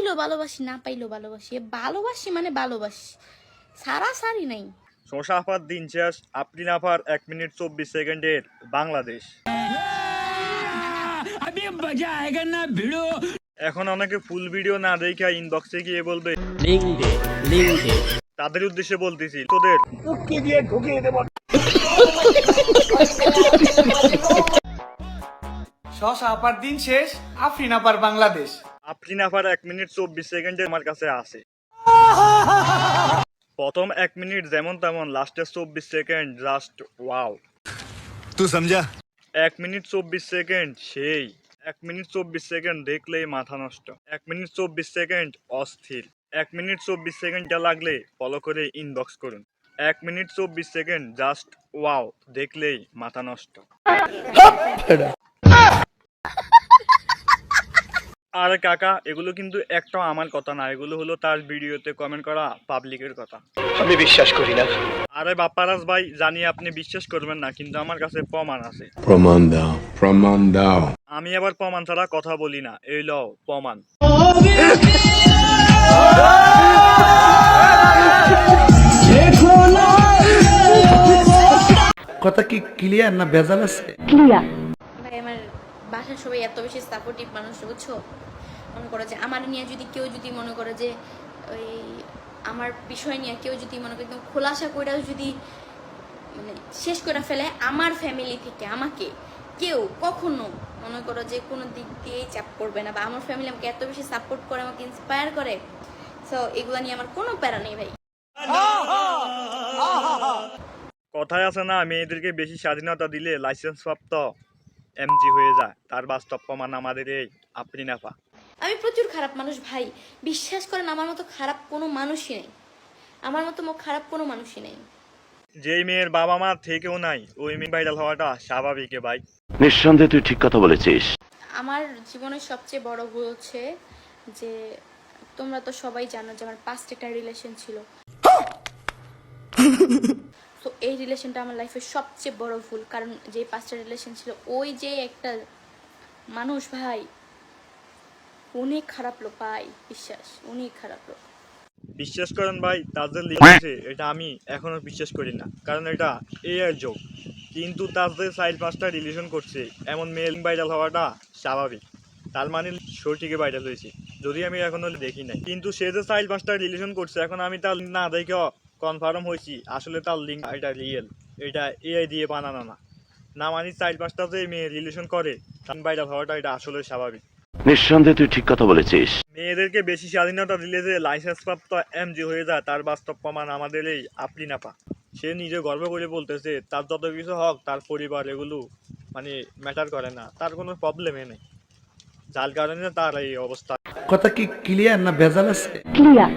পাইলো ভালোবাসি না পাইলো ভালোবাসি। ভালোবাসি মানে ভালোবাসি। সারা সারি নাই। শশা আপার দিন শেষ আপনি আপার এক মিনিট চব্বিশ সেকেন্ডের বাংলাদেশ। এখন অনেকে ফুল ভিডিও না দেখে ইনবক্সে গিয়ে বলবে লিঙ্ক দে লিঙ্ক দে তাদের উদ্দেশ্যে বলতেছি তোদের। শশা আপার দিন শেষ আফরিন আপার বাংলাদেশ। আফরিন আফার এক মিনিট চব্বিশ সেকেন্ডে আমার কাছে আসে। প্রথম এক মিনিট যেমন তেমন লাস্টের চব্বিশ সেকেন্ড জাস্ট ওয়াও তু সমঝা এক মিনিট চব্বিশ সেকেন্ড সেই। এক মিনিট চব্বিশ সেকেন্ড দেখলেই মাথা নষ্ট। এক মিনিট চব্বিশ সেকেন্ড অস্থির। এক মিনিট চব্বিশ সেকেন্ডটা লাগলে ফলো করে ইনবক্স করুন। এক মিনিট চব্বিশ সেকেন্ড জাস্ট ওয়াও দেখলেই মাথা নষ্ট। হ্যাঁ, আরে কাকা এগুলো কিন্তু একটাও আমার কথা না এগুলো হলো তার ভিডিওতে কমেন্ট করা পাবলিকের কথা। আমি বিশ্বাস করি না। আরে বাপ্পারাজ ভাই জানি আপনি বিশ্বাস করবেন না কিন্তু আমার কাছে প্রমাণ আছে। প্রমাণ দাও প্রমাণ দাও। আমি আবার প্রমাণ ছাড়া কথা বলি না এই লও প্রমাণ। কথা কি ক্লিয়ার না ভেজাল আছে? আমার বাসার সবাই এত বেশি সাপোর্টিভ মানুষ, বুঝছ? মনে করো যে আমার নিয়ে যদি কেউ যদি মনে করে যে ওই আমার বিষয় নিয়ে কেউ যদি মনে করে একদম খোলাসা করে যদি মানে শেষ করে ফেলে আমার ফ্যামিলি থেকে, আমাকে, কেউ কখনো মনে করো যে কোনো দিক দিয়েই চাপ করবে না বা আমার ফ্যামিলি আমাকে এত বেশি সাপোর্ট করে, আমাকে ইন্সপায়ার করে সো এগুলো নিয়ে আমার কোনো প্যারা নেই ভাই। কথায় আছে না, মেয়েদেরকে বেশি স্বাধীনতা দিলে লাইসেন্স প্রাপ্ত। এমজি হয়ে যায় তার বাস্তব প্রমাণ আমাদের এই আপনি নাফা আমি প্রচুর খারাপ মানুষ ভাই বিশ্বাস করেন আমার মতো খারাপ কোনো মানুষই নেই। আমার মতো মো- খারাপ কোনো মানুষই নেই। যেই মেয়ের বাবা মা থেকেও নাই ওই মেয়ে ভাইরাল হওয়াটা স্বাভাবিক এ ভাই। নিঃসন্দেহে তুই ঠিক কথা বলেছিস। আমার জীবনের সবচেয়ে বড় ভুল হচ্ছে যে তোমরা তো সবাই জানো যে আমার পাস্ট একটা রিলেশন ছিল। এই রিলেশনটা আমার লাইফের সবচেয়ে বড় ভুল। কারণ যে পাঁচটা রিলেশন ছিল, ওই যে একটা মানুষ ভাই অনেক খারাপ লোক, ভাই, বিশ্বাস অনেক খারাপ লোক। বিশ্বাস করেন ভাই তাদের লিখেছে এটা আমি এখনও বিশ্বাস করি না। কারণ এটা এআই যোগ কিন্তু তাদের সাইড পাঁচটা রিলেশন করছে, এমন মেল ভাইরাল হওয়াটা স্বাভাবিক। তার মানে সঠিকে ভাইরাল হয়েছে। যদি আমি এখনও দেখি নাই। কিন্তু সে যে সাইড পাঁচটা রিলেশন করছে, এখন আমি তার না দেখে কনফার্ম হয়েছি আসলে তার লিঙ্ক এটা রিয়েল এটা এআই দিয়ে বানানো না। না মানে সাইড পাঁচটা যে মেয়ে রিলেশন করে তার ভাইরাল হওয়াটা এটা আসলে স্বাভাবিক। নিঃসন্দেহে তুই ঠিক কথা বলেছিস। মেয়েদেরকে বেশি স্বাধীনতা দিলে যে লাইসেন্স প্রাপ্ত এমজি হয়ে যায় তার বাস্তব প্রমাণ আমাদের এই আপনি নাপা সে নিজে গর্ব করে বলতেছে তার যত কিছু হোক তার পরিবার এগুলো মানে ম্যাটার করে না তার কোনো প্রবলেমে নেই। যার কারণে তার এই অবস্থা। কথা কি ক্লিয়ার না ভেজাল আছে? Clear